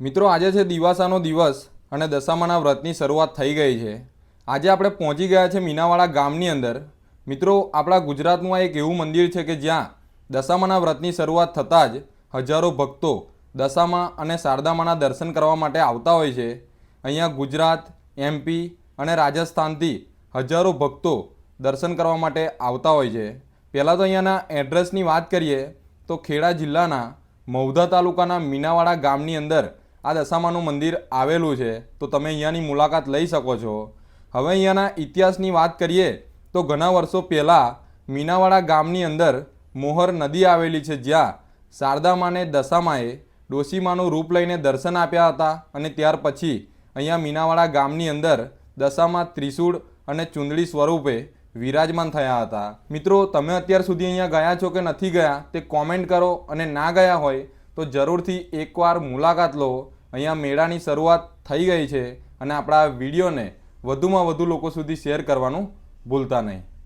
મિત્રો, આજે છે દિવાસાનો દિવસ અને દશામાના વ્રતની શરૂઆત થઈ ગઈ છે. આજે આપણે પહોંચી ગયા છે મીનાવાડા ગામની અંદર. મિત્રો, આપણા ગુજરાતનું આ એક એવું મંદિર છે કે જ્યાં દશામાના વ્રતની શરૂઆત થતાં જ હજારો ભક્તો દશામા અને શારદામાના દર્શન કરવા માટે આવતા હોય છે. અહીંયા ગુજરાત એમપી અને રાજસ્થાનથી હજારો ભક્તો દર્શન કરવા માટે આવતા હોય છે. પહેલાં તો અહીંયાના એડ્રેસની વાત કરીએ તો ખેડા જિલ્લાના મૌધા તાલુકાના મીનાવાડા ગામની અંદર આ દશામાનું મંદિર આવેલું છે, તો તમે અહીંયાની મુલાકાત લઈ શકો છો. હવે અહીંયાના ઇતિહાસની વાત કરીએ, તો ઘણા વર્ષો પહેલાં મીનાવાડા ગામની અંદર મોહર નદી આવેલી છે, જ્યાં શારદામાને દશામાએ ડોશીમાનું રૂપ લઈને દર્શન આપ્યા હતા અને ત્યાર પછી અહીંયા મીનાવાડા ગામની અંદર દશામાં ત્રિશૂળ અને ચુંદડી સ્વરૂપે વિરાજમાન થયા હતા. મિત્રો, તમે અત્યાર સુધી અહીંયા ગયા છો કે નથી ગયા તે કોમેન્ટ કરો અને ના ગયા હોય તો જરૂરથી એકવાર મુલાકાત લો. અહીંયા મેળાની શરૂઆત થઈ ગઈ છે અને આપણા વિડીયોને વધુમાં વધુ લોકો સુધી શેર કરવાનું ભૂલતા નહીં.